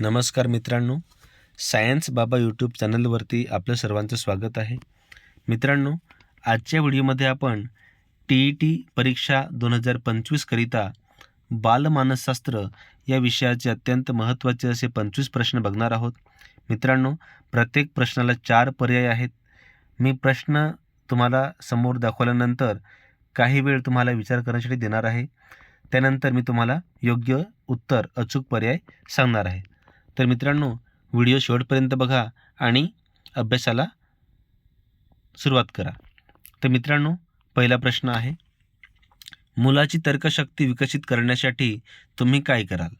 नमस्कार मित्रांनो सायन्स बाबा यूट्यूब चॅनलवरती आपलं सर्वांचं स्वागत आहे. मित्रांनो आजच्या व्हिडिओमध्ये आपण टी ई टी परीक्षा दोन हजार पंचवीसकरिता बालमानसशास्त्र या विषयाचे अत्यंत महत्त्वाचे असे पंचवीस प्रश्न बघणार आहोत. मित्रांनो प्रत्येक प्रश्नाला चार पर्याय आहेत. मी प्रश्न तुम्हाला समोर दाखवल्यानंतर काही वेळ तुम्हाला विचार करण्यासाठी देणार आहे. त्यानंतर मी तुम्हाला योग्य उत्तर अचूक पर्याय सांगणार आहे. तर मित्रांनो व्हिडिओ शेवटपर्यंत बघा आणि अभ्यासाला सुरुवात करा. तर मित्रांनो पहिला प्रश्न आहे मुलाची तर्कशक्ती विकसित करण्यासाठी तुम्ही काय कराल?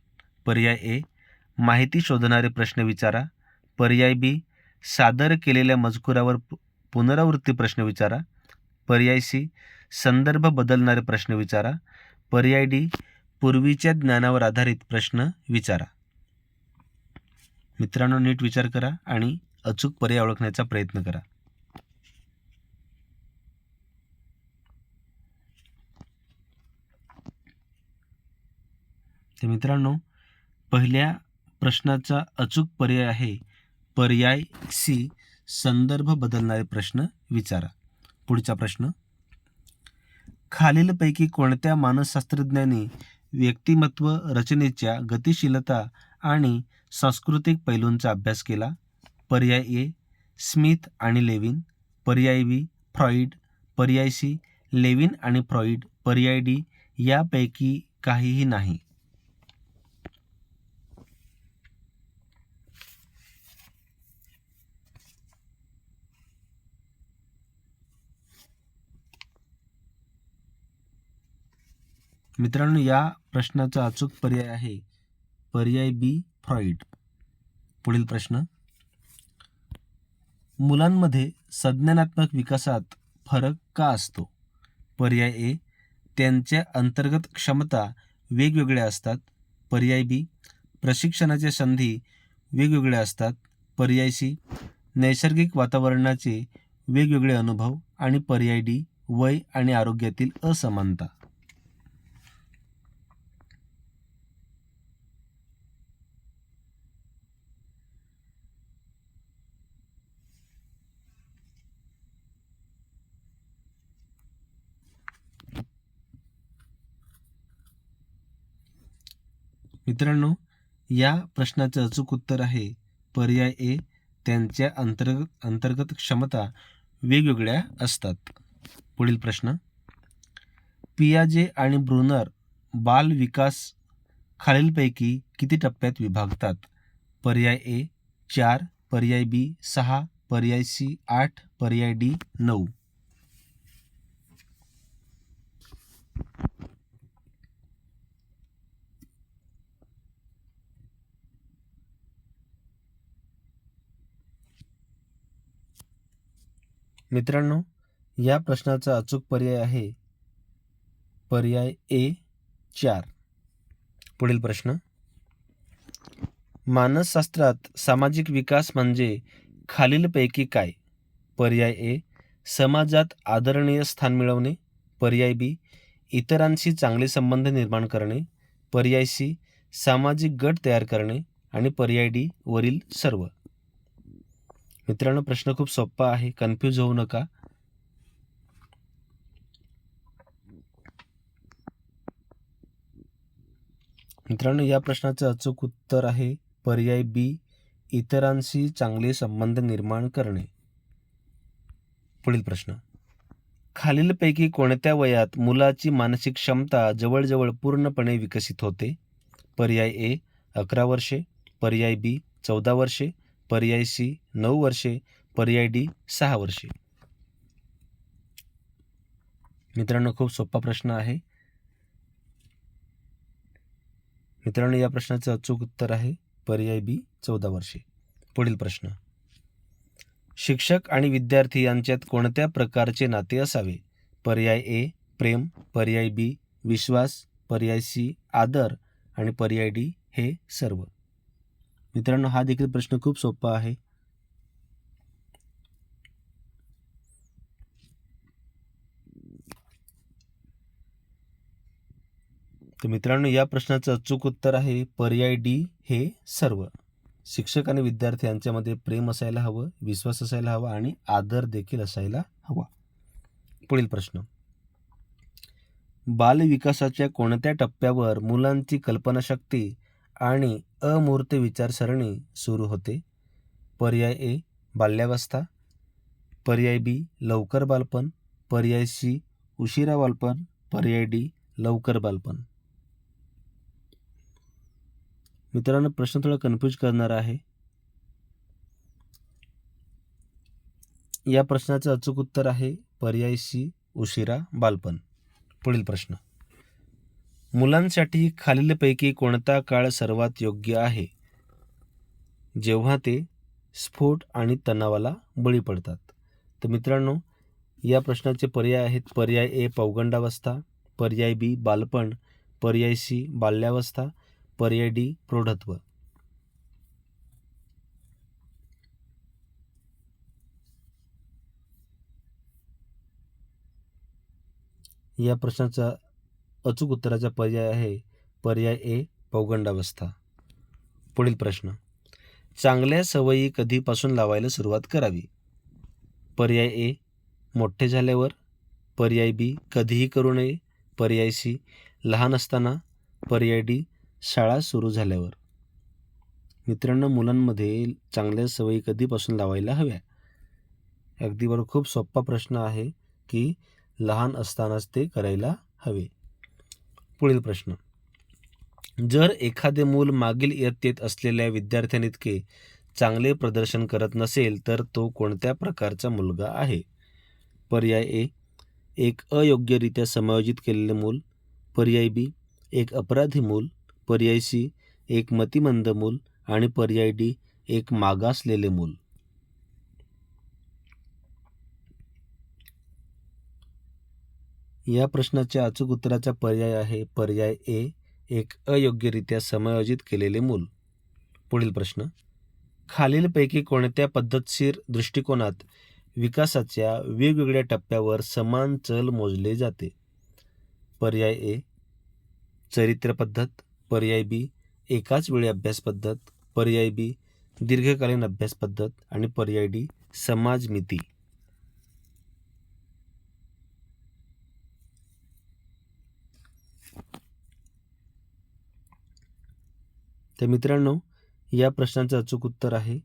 पर्याय ए माहिती शोधणारे प्रश्न विचारा. पर्याय बी सादर केलेल्या मजकुरावर पु- पुनरावृत्ती प्रश्न विचारा. पर्याय सी संदर्भ बदलणारे प्रश्न विचारा. पर्याय डी पूर्वीच्या ज्ञानावर आधारित प्रश्न विचारा. मित्रांनो नीट विचार करा आणि अचूक पर्याय ओळखण्याचा प्रयत्न करा. तर मित्रांनो पहिल्या प्रश्नाचा अचूक पर्याय आहे पर्याय सी संदर्भ बदलणारे प्रश्न विचारा. पुढचा प्रश्न खालीलपैकी कोणत्या मानसशास्त्रज्ञांनी व्यक्तिमत्व रचनेच्या गतिशीलता आणि सांस्कृतिक पैलूंचा अभ्यास केला. पर्याय ए स्मिथ आणि लेविन. पर्याय बी फ्रॉईड पर्याय सी लेविन आणि फ्रॉईड पर्याय डी यापैकी काहीही नाही. मित्रांनो या प्रश्नाचा अचूक पर्याय आहे. पर्याय बी फ्रॉईड पुढील प्रश्न. मुलांमध्ये संज्ञानात्मक विकासात फरक का असतो? पर्याय ए त्यांच्या अंतर्गत क्षमता वेगवेगळ्या असतात. पर्याय बी प्रशिक्षणाच्या संधी वेगवेगळ्या असतात. पर्याय सी नैसर्गिक वातावरणाचे वेगवेगळे अनुभव आणि पर्याय डी वय आणि आरोग्यातील असमानता. मित्रांनो या प्रश्नाचं अचूक उत्तर आहे पर्याय ए त्यांच्या अंतर्गत अंतर्गत क्षमता वेगवेगळ्या असतात. पुढील प्रश्न. पियाजे आणि ब्रुनर बाल विकास खालीलपैकी किती टप्प्यात विभागतात? पर्याय ए चार पर्याय बी सहा पर्याय सी आठ पर्याय डी नऊ. मित्रांनो या प्रश्नाचा अचूक पर्याय आहे. पर्याय ए चार. पुढील प्रश्न. मानसशास्त्रात सामाजिक विकास म्हणजे खालीलपैकी काय? पर्याय ए समाजात आदरणीय स्थान मिळवणे. पर्याय बी इतरांशी चांगले संबंध निर्माण करणे. पर्याय सी सामाजिक गट तयार करणे. आणि पर्याय डी वरील सर्व. मित्रांनो प्रश्न खूप सोपा आहे. कन्फ्यूज होऊ नका. मित्रांनो या प्रश्नाचं अचूक उत्तर आहे पर्याय बी इतरांशी चांगले संबंध निर्माण करणे. पुढील प्रश्न. खालीलपैकी कोणत्या वयात मुलाची मानसिक क्षमता जवळजवळ पूर्णपणे विकसित होते? पर्याय ए अकरा वर्षे. पर्याय बी चौदा वर्षे. पर्याय सी नऊ वर्षे पर्याय डी सहा वर्षे. मित्रांनो खूप सोपा प्रश्न आहे. मित्रांनो या प्रश्नाचं अचूक उत्तर आहे पर्याय बी चौदा वर्षे. पुढील प्रश्न. शिक्षक आणि विद्यार्थी यांच्यात कोणत्या प्रकारचे नाते असावे? पर्याय ए प्रेम पर्याय बी विश्वास पर्याय सी आदर आणि पर्याय डी हे सर्व. मित्रांनो हा देखील प्रश्न खूप सोपा आहे. तर मित्रांनो या प्रश्नाचं अचूक उत्तर आहे पर्याय डी हे सर्व. शिक्षक आणि विद्यार्थी यांच्यामध्ये प्रेम असायला हवं विश्वास असायला हवा आणि आदर देखील असायला हवा. पुढील प्रश्न. बालविकासाच्या कोणत्या टप्प्यावर मुलांची कल्पनाशक्ती आणि अमूर्त विचारसरणी सुरू होते. पर्याय ए बाल्यावस्था. पर्याय बी लवकर बालपण. पर्याय सी उशिरा बालपण. पर्याय डी लवकर बालपण. मित्रांनो प्रश्न थोडा कन्फ्यूज करणार आहे. या प्रश्नाचं अचूक उत्तर आहे पर्याय सी उशिरा बालपण. पुढील प्रश्न. मुलांसाठी खालीलपैकी कोणता काळ सर्वात योग्य आहे? जेव्हा ते स्फोट आणि तणावाला बळी पडतात. तर मित्रांनो या प्रश्नाचे पर्याय आहेत पर्याय ए पौगंडावस्था पर्याय बी बालपण पर्याय सी बाल्यावस्था पर्याय डी प्रौढत्व. या प्रश्नाचा अचूक उत्तराचा पर्याय आहे. पर्याय ए पौगंडावस्था. पुढील प्रश्न. चांगल्या सवयी कधीपासून लावायला सुरुवात करावी? पर्याय ए मोठे झाल्यावर. पर्याय बी कधीही करू नये. पर्याय सी लहान असताना. पर्याय डी शाळा सुरू झाल्यावर. मित्रांनो मुलांमध्ये चांगल्या सवयी कधीपासून लावायला हव्या? अगदी बरोबर खूप सोपा प्रश्न आहे की लहान असतानाच ते करायला हवे. पुढील प्रश्न. जर एखादे मूल मागील इयत्तेत असलेल्या विद्यार्थ्यांइतके चांगले प्रदर्शन करत नसेल तर तो कोणत्या प्रकारचा मुलगा आहे? पर्याय ए एक अयोग्यरित्या समायोजित केलेले मूल. पर्याय बी एक अपराधी मूल. पर्याय सी एक मतिमंद मूल. आणि पर्याय डी एक मागासलेले मूल. या प्रश्नाच्या अचूक उत्तराचा पर्याय आहे पर्याय ए एक अयोग्यरित्या समायोजित केलेले मूल. पुढील प्रश्न. खालीलपैकी कोणत्या पद्धतशीर दृष्टिकोनात विकासाच्या वेगवेगळ्या टप्प्यावर समान चल मोजले जाते? पर्याय ए चरित्र पद्धत. पर्याय बी एकाच वेळी अभ्यास पद्धत. पर्याय बी दीर्घकालीन अभ्यास पद्धत. आणि पर्याय डी समाजमिती. तर मित्रांनो या प्रश्नाचं अचूक उत्तर आहे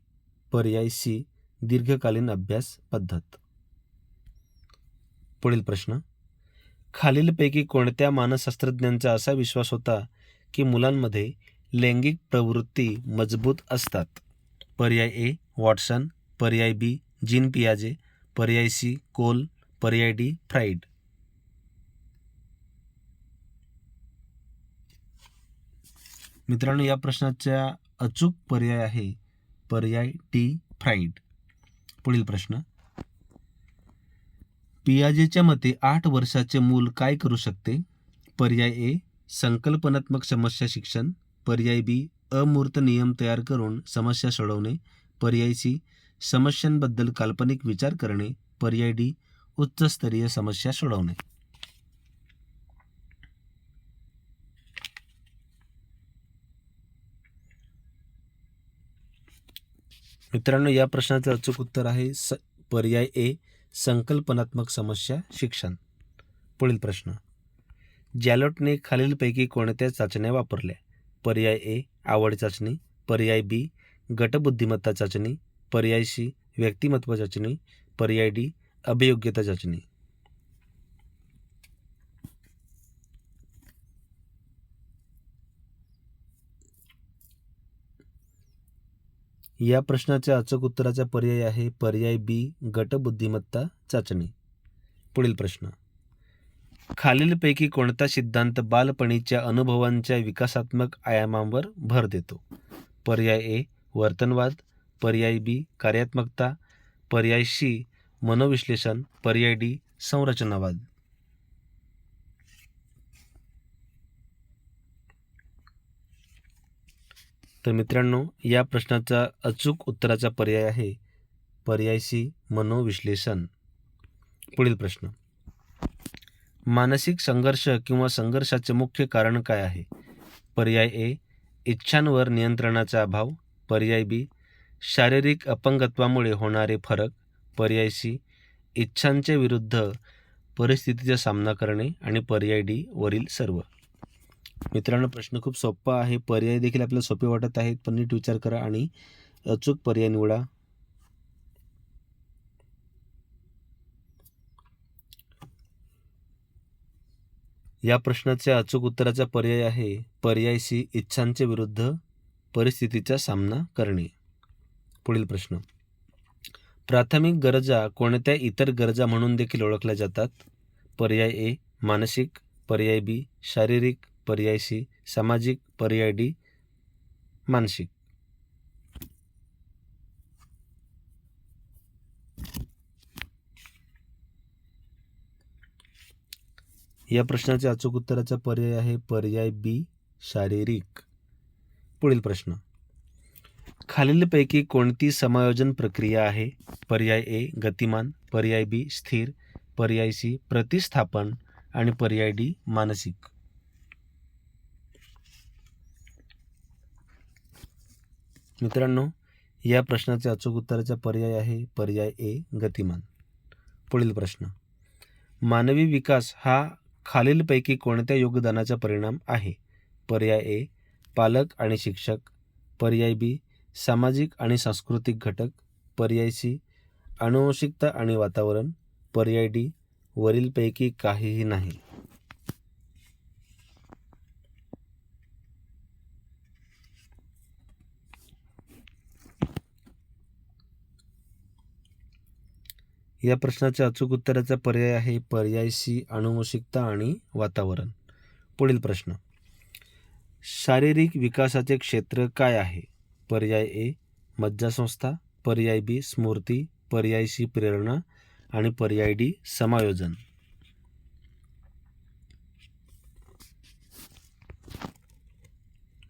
पर्याय सी दीर्घकालीन अभ्यास पद्धत. पुढील प्रश्न. खालीलपैकी कोणत्या मानसशास्त्रज्ञांचा असा विश्वास होता की मुलांमध्ये लैंगिक प्रवृत्ती मजबूत असतात? पर्याय ए वॉटसन. पर्याय बी जीन पियाजे. पर्याय सी कोल. पर्याय डी फ्राईड मित्रांनो या प्रश्नाचा अचूक पर्याय आहे. पर्याय टी फ्राईड पुढील प्रश्न. पियाजेच्या मते आठ वर्षाचे मूल काय करू शकते? पर्याय ए संकल्पनात्मक समस्या शिक्षण. पर्याय बी अमूर्त नियम तयार करून समस्या सोडवणे. पर्याय सी समस्यांबद्दल काल्पनिक विचार करणे. पर्याय डी उच्चस्तरीय समस्या सोडवणे. मित्रांनो या प्रश्नाचं अचूक उत्तर आहे स पर्याय ए संकल्पनात्मक समस्या शिक्षण. पुढील प्रश्न. जॅलोटने खालीलपैकी कोणत्या चाचण्या वापरल्या? पर्याय ए आवड चाचणी. पर्याय बी गटबुद्धिमत्ता चाचणी. पर्याय सी व्यक्तिमत्व चाचणी. पर्याय डी अभियोग्यता चाचणी. या प्रश्नाच्या अचूक उत्तराचा पर्याय आहे पर्याय बी गटबुद्धिमत्ता चाचणी. पुढील प्रश्न. खालीलपैकी कोणता सिद्धांत बालपणीच्या अनुभवांच्या विकासात्मक आयामांवर भर देतो? पर्याय ए वर्तनवाद. पर्याय बी कार्यात्मकता. पर्याय सी मनोविश्लेषण. पर्याय डी संरचनावाद. तर मित्रांनो या प्रश्नाचा अचूक उत्तराचा पर्याय आहे. पर्याय सी मनोविश्लेषण. पुढील प्रश्न. मानसिक संघर्ष किंवा संघर्षाचे मुख्य कारण काय आहे? पर्याय ए इच्छांवर नियंत्रणाचा अभाव. पर्याय बी शारीरिक अपंगत्वामुळे होणारे फरक. पर्याय सी इच्छांच्या विरुद्ध परिस्थितीचा सामना करणे. आणि पर्याय डी वरील सर्व. मित्रांनो प्रश्न खूप सोपा आहे. पर्याय देखील आपल्याला सोपे वाटत आहेत. पण नीट विचार करा आणि अचूक पर्याय निवडा. या प्रश्नाच्या अचूक उत्तराचा पर्याय आहे. पर्याय सी इच्छांच्या विरुद्ध परिस्थितीचा सामना करणे. पुढील प्रश्न. प्राथमिक गरजा कोणत्या इतर गरजा म्हणून देखील ओळखल्या जातात? पर्याय ए मानसिक. पर्याय बी शारीरिक. पर्याय सी सामाजिक पर्याय डी मानसिक. या प्रश्नाच्या अचूक उत्तराचा पर्याय आहे पर्याय बी शारीरिक. पुढील प्रश्न. खालीलपैकी कोणती समायोजन प्रक्रिया आहे? पर्याय ए गतिमान. पर्याय बी स्थिर. पर्याय सी प्रतिस्थापन. आणि पर्याय डी मानसिक. मित्रांनो या प्रश्नाच्या अचूक उत्तराचा पर्याय आहे पर्याय ए गतिमान. पुढील प्रश्न. मानवी विकास हा खालीलपैकी कोणत्या योगदानाचा परिणाम आहे? पर्याय ए पालक आणि शिक्षक. पर्याय बी सामाजिक आणि सांस्कृतिक घटक. पर्याय सी अनुवंशिकता आणि वातावरण. पर्याय डी वरीलपैकी काहीही नाही. या प्रश्नाच्या अचूक उत्तराचा पर्याय आहे पर्याय सी अनुवंशिकता आणि वातावरण. पुढील प्रश्न. शारीरिक विकासाचे क्षेत्र काय आहे? पर्याय ए मज्जासंस्था. पर्याय बी स्मृती पर्याय सी प्रेरणा. आणि पर्याय डी समायोजन.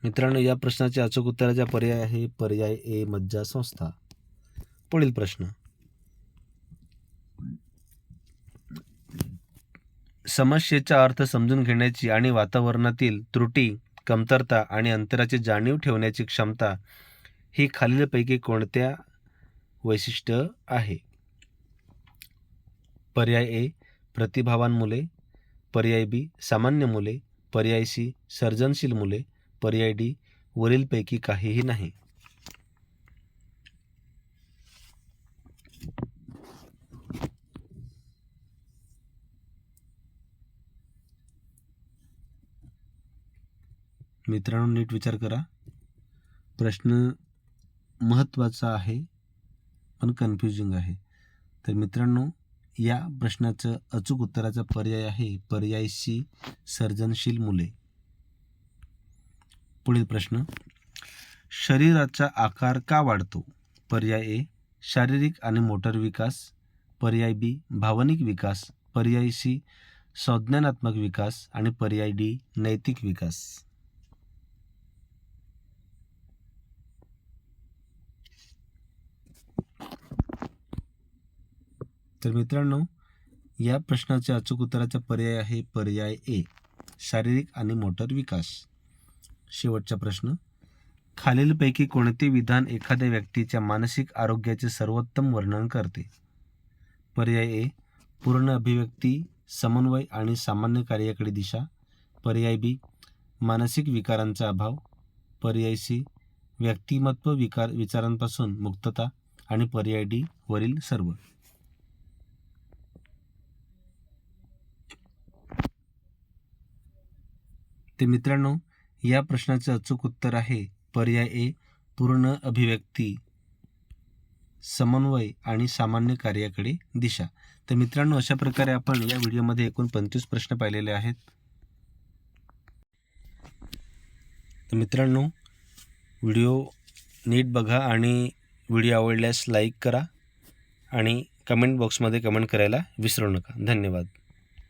मित्रांनो या प्रश्नाच्या अचूक उत्तराचा पर्याय आहे पर्याय ए मज्जासंस्था. पुढील प्रश्न. समस्येचा अर्थ समजून घेण्याची आणि वातावरणातील त्रुटी कमतरता आणि अंतराची जाणीव ठेवण्याची क्षमता ही खालीलपैकी कोणत्या वैशिष्ट्य आहे? पर्याय ए प्रतिभावान मुले. पर्याय बी सामान्य मुले. पर्याय सी सर्जनशील मुले. पर्याय डी वरीलपैकी काहीही नाही. मित्रांनो नीट विचार करा. प्रश्न महत्त्वाचा आहे पण कन्फ्युजिंग आहे. तर मित्रांनो या प्रश्नाचं अचूक उत्तराचा पर्याय आहे पर्यायशी सर्जनशील मुले. पुढील प्रश्न. शरीराचा आकार का वाढतो? पर्याय ए शारीरिक आणि मोटर विकास. पर्याय बी भावनिक विकास. पर्याय सी संज्ञानात्मक विकास. आणि पर्याय डी नैतिक विकास. तर मित्रांनो या प्रश्नाच्या अचूक उत्तराचा पर्याय आहे पर्याय ए शारीरिक आणि मोटर विकास. शेवटचा प्रश्न खालीलपैकी कोणते विधान एखाद्या व्यक्तीच्या मानसिक आरोग्याचे सर्वोत्तम वर्णन करते? पर्याय ए पूर्ण अभिव्यक्ती समन्वय आणि सामान्य कार्याकडे दिशा. पर्याय बी मानसिक विकारांचा अभाव. पर्याय सी व्यक्तिमत्व विकार विचारांपासून मुक्तता. आणि पर्याय डी वरील सर्व. ते मित्रांनो या प्रश्नाचं अचूक उत्तर आहे पर्याय ए पूर्ण अभिव्यक्ती समन्वय आणि सामान्य कार्याकडे दिशा. तर मित्रांनो अशा प्रकारे आपण या व्हिडिओमध्ये एकूण पंचवीस प्रश्न पाहिलेले आहेत. तर मित्रांनो व्हिडिओ नीट बघा आणि व्हिडिओ आवडल्यास लाईक करा आणि कमेंट बॉक्समध्ये कमेंट करायला विसरू नका. धन्यवाद.